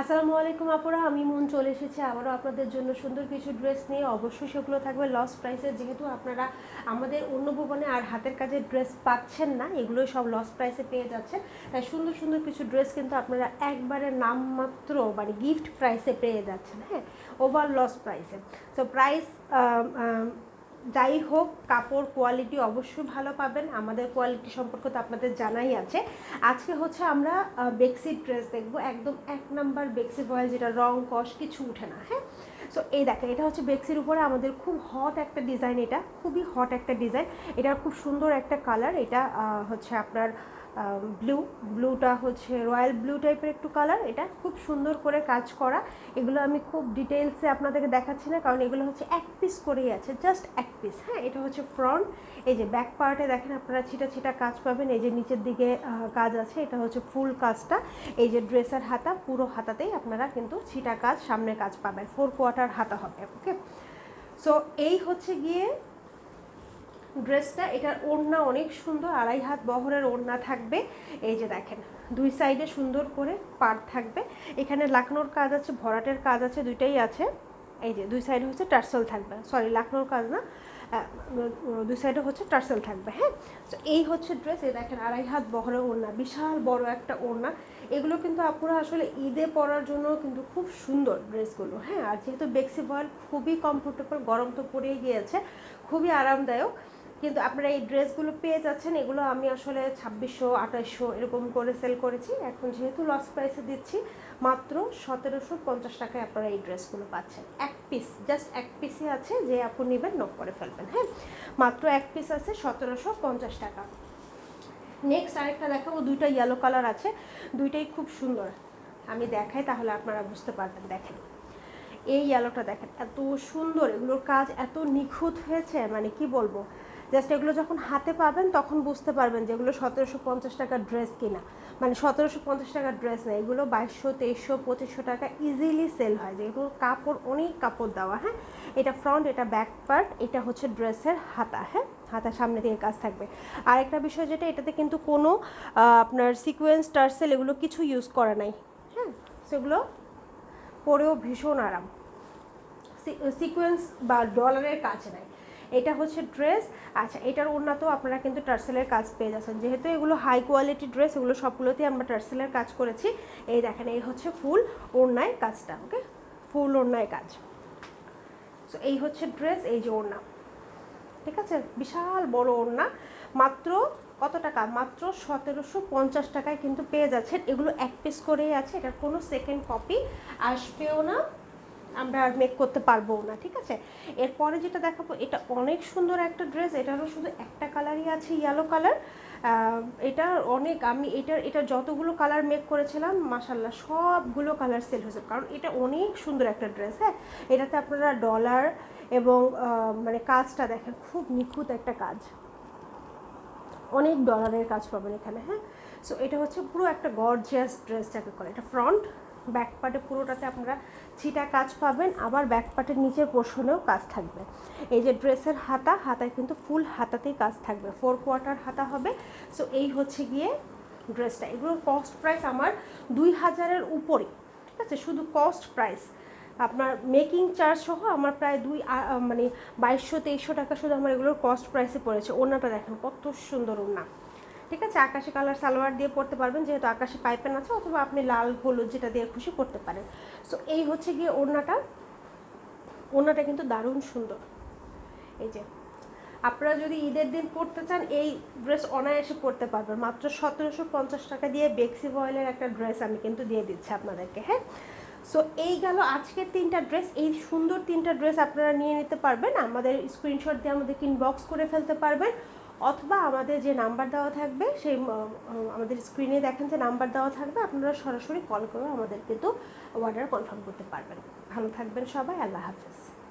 আসসালামু আলাইকুম আপুরা, আমি মন চলে এসেছি আবারও আপনাদের জন্য সুন্দর কিছু ড্রেস নিয়ে। অবশ্যই সেগুলো থাকবে লস প্রাইসে যেহেতু আপনারা আমাদের অন্য ভবনে আর হাতের কাজের ড্রেস পাচ্ছেন না, এগুলোই সব লস প্রাইসে পেয়ে যাচ্ছেন। তাই সুন্দর সুন্দর কিছু ড্রেস কিন্তু আপনারা একবারে নামমাত্র মানে গিফট প্রাইসে পেয়ে যাচ্ছেন হ্যাঁ ওভার লস প্রাইসে তো প্রাইস যাই হোক, কাপড় কোয়ালিটি অবশ্যই ভালো পাবেন। আমাদের কোয়ালিটি সম্পর্কে তো আপনাদের জানাই আছে। আজকে হচ্ছে আমরা বেক্সির ড্রেস দেখব। একদম এক নাম্বার বেক্সি ভয়েল যেটা রং, কস, কিছু উঠে না হ্যাঁ? সো এই দেখেন, এটা হচ্ছে বেক্সির উপরে আমাদের খুব হট একটা ডিজাইন এটা। খুবই হট একটা ডিজাইন এটা খুব সুন্দর একটা কালার এটা হচ্ছে আপনার ব্লু ব্লুটা হচ্ছে রয়্যাল ব্লু টাইপের একটু কালার এটা খুব সুন্দর করে কাজ করা। এগুলো আমি খুব ডিটেলসে আপনাদেরকে দেখাচ্ছি না, কারণ এগুলো হচ্ছে এক পিস করেই আছে জাস্ট এক পিস হ্যাঁ? এটা হচ্ছে ফ্রন্ট এই যে ব্যাক পার্টে দেখেন আপনারা ছিটা ছিটা কাজ পাবেন, এই যে নিচের দিকে কাজ আছে, এটা হচ্ছে ফুল কাজটা। এই যে ড্রেসের হাতা, পুরো হাতাতেই আপনারা কিন্তু ছিটা কাজ সামনে কাজ পাবেন ফোর কোয়ার্টার হাতা হবে ওকে সো এই হচ্ছে গিয়ে ড্রেসটা, এটার ওড়না অনেক সুন্দর, আড়াই হাত বহরের ওড়না থাকবে। এই যে দেখেন, দুই সাইডে সুন্দর করে পার থাকবে। এখানে লাকনোর কাজ আছে, ভরাটের কাজ আছে, দুইটাই আছে। এই যে, দুই সাইডে হচ্ছে টার্সেল থাকবে। সরি, লাকনোর কাজ না দুই সাইডে হচ্ছে টার্সেল থাকবে হ্যাঁ? তো এই হচ্ছে ড্রেস, এই দেখেন, আড়াই হাত বহরের ওড়না, বিশাল বড় একটা ওড়না। এগুলো কিন্তু আপুরা আসলে ঈদে পরার জন্য কিন্তু খুব সুন্দর ড্রেসগুলো হ্যাঁ? আর যেহেতু বেক্সি বয়েল খুবই কমফোর্টেবল গরম তো পড়েই গিয়েছে, খুবই আরামদায়ক। কিন্তু আপনারা এই ড্রেসগুলো পেয়ে যাচ্ছেন, এগুলো আমি আসলে ছাব্বিশশো আঠাশশো এরকম করে সেল করেছি। এখন যেহেতু লস প্রাইসে দিচ্ছি, মাত্র সতেরোশো পঞ্চাশ টাকায় আপনারা এই ড্রেসগুলো পাচ্ছেন। এক পিস জাস্ট এক পিসই আছে, যে আপনি নেবেন নক করে ফেলবেন হ্যাঁ? মাত্র এক পিস আছে, সতেরোশো পঞ্চাশ টাকা। নেক্সট আরেকটা দেখাবো, দুইটা ইয়েলো কালার আছে, দুইটাই খুব সুন্দর। আমি দেখাই তাহলে আপনারা বুঝতে পারবেন, দেখেন। এই ইয়েলোটা দেখেন, এত সুন্দর, এগুলোর কাজ এত নিখুঁত হয়েছে মানে কি বলব? জাস্ট এগুলো যখন হাতে পাবেন, তখন বুঝতে পারবেন যে এগুলো সতেরোশো পঞ্চাশ টাকার ড্রেস কিনা। মানে সতেরোশো পঞ্চাশ টাকার ড্রেস না, এগুলো বাইশশো, তেইশশো, পঁচিশশো টাকা ইজিলি সেল হয়। যেগুলো কাপড়, অনেক কাপড় দেওয়া হ্যাঁ? এটা ফ্রন্ট এটা ব্যাক পার্ট এটা হচ্ছে ড্রেসের হাতা হ্যাঁ? হাতা সামনে থেকে কাজ থাকবে। আর একটা বিষয় যেটা, এটাতে কিন্তু কোনো আপনার সিকোয়েন্স টার্সেল এগুলো কিছু ইউজ করা নাই হ্যাঁ? সেগুলো পরেও ভীষণ আরাম। সিকোয়েন্স বা ডলারের কাজ নাই। এটা হচ্ছে ড্রেস। আচ্ছা এটার ওড়নাতেও আপনারা কিন্তু টার্সেলের কাজ পেয়ে যাচ্ছেন। যেহেতু এগুলো হাই কোয়ালিটি ড্রেস, এগুলো সবগুলোতেই আমরা টার্সেলের কাজ করেছি। এই দেখেন, এই হচ্ছে ফুল ওড়নায় কাজটা ওকে ফুল ওড়নায় কাজ। সো এই হচ্ছে ড্রেস, এই যে ওড়না। ঠিক আছে? বিশাল বড় ওড়না। মাত্র কত টাকা? মাত্র সতেরোশো পঞ্চাশ টাকায় কিন্তু পেয়ে যাচ্ছেন। এগুলো এক পিস করেই আছে, এটার কোনো সেকেন্ড কপি আসবেও না। আমরা আর মেক করতে পারব না, ঠিক আছে? এরপরে যেটা দেখাবো, এটা অনেক সুন্দর একটা ড্রেস এটারও শুধু একটা কালারই আছে ইয়েলো কালার এটা অনেক, আমি এটার, এটা যতগুলো কালার মেক করেছিলাম মাসাল্লাহ সবগুলো কালার সেল হয়েছে, কারণ এটা অনেক সুন্দর একটা ড্রেস হ্যাঁ? এটাতে আপনারা ডলার এবং মানে কাজটা দেখেন, খুব নিখুঁত একটা কাজ। অনেক ডলারের কাজ পাবেন এখানে হ্যাঁ? সো এটা হচ্ছে পুরো একটা গর্জিয়াস ড্রেস যাকে করে এটা ফ্রন্ট ব্যাক পার্টে পুরোটাতে আপনারা ছিটা কাজ পাবেন, আবার ব্যাক পার্টের নিচের পোর্শনেও কাজ থাকবে। এই যে ড্রেসের হাতা, হাতায় কিন্তু ফুল হাতাতেই কাজ থাকবে, ফোর কোয়ার্টার হাতা হবে। সো এই হচ্ছে গিয়ে ড্রেসটা। এগুলোর কস্ট প্রাইস আমার দুই হাজারের উপরে, ঠিক আছে? শুধু কস্ট প্রাইস আপনার মেকিং চার্জ সহ আমার প্রায় দুই মানে বাইশশো তেইশশো টাকা শুধু আমার এগুলোর কস্ট প্রাইসে পড়েছে। ওড়নাটা দেখেন কত সুন্দর ওড়না। ঠিক আছে? আকাশি কালার সালোয়ার দিয়ে পরতে পারবেন। যেহেতু আকাশি পাইপেন আছে, অথবা আপনি লাল, হলুদ যেটা দিয়ে খুশি পরতে পারেন। সো এই হচ্ছে গিয়ে ওড়নাটা। ওড়নাটা কিন্তু দারুণ সুন্দর। এই যে, আপনারা যদি ঈদের দিন পরতে চান, এই ড্রেস অনায়াসে পরতে পারবেন। মাত্র সতেরোশো পঞ্চাশ টাকা দিয়ে বেক্সি ভয়েলের একটা ড্রেস আমি কিন্তু দিয়ে দিচ্ছি আপনাদেরকে হ্যাঁ? সো এই গেল আজকের তিনটা ড্রেস। এই সুন্দর তিনটা ড্রেস আপনারা নিয়ে নিতে পারবেন। আমাদের স্ক্রিনশট দিয়ে আমাদেরকে ইনবক্স করে ফেলতে পারবেন। অথবা আমাদের যে নাম্বার দেওয়া থাকবে, সেই আমাদের স্ক্রিনে দেখেন যে নাম্বার দেওয়া থাকবে, আপনারা সরাসরি কল করে আমাদের কিন্তু অর্ডার কনফার্ম করতে পারবেন। ভালো থাকবেন সবাই, আল্লাহ হাফেজ।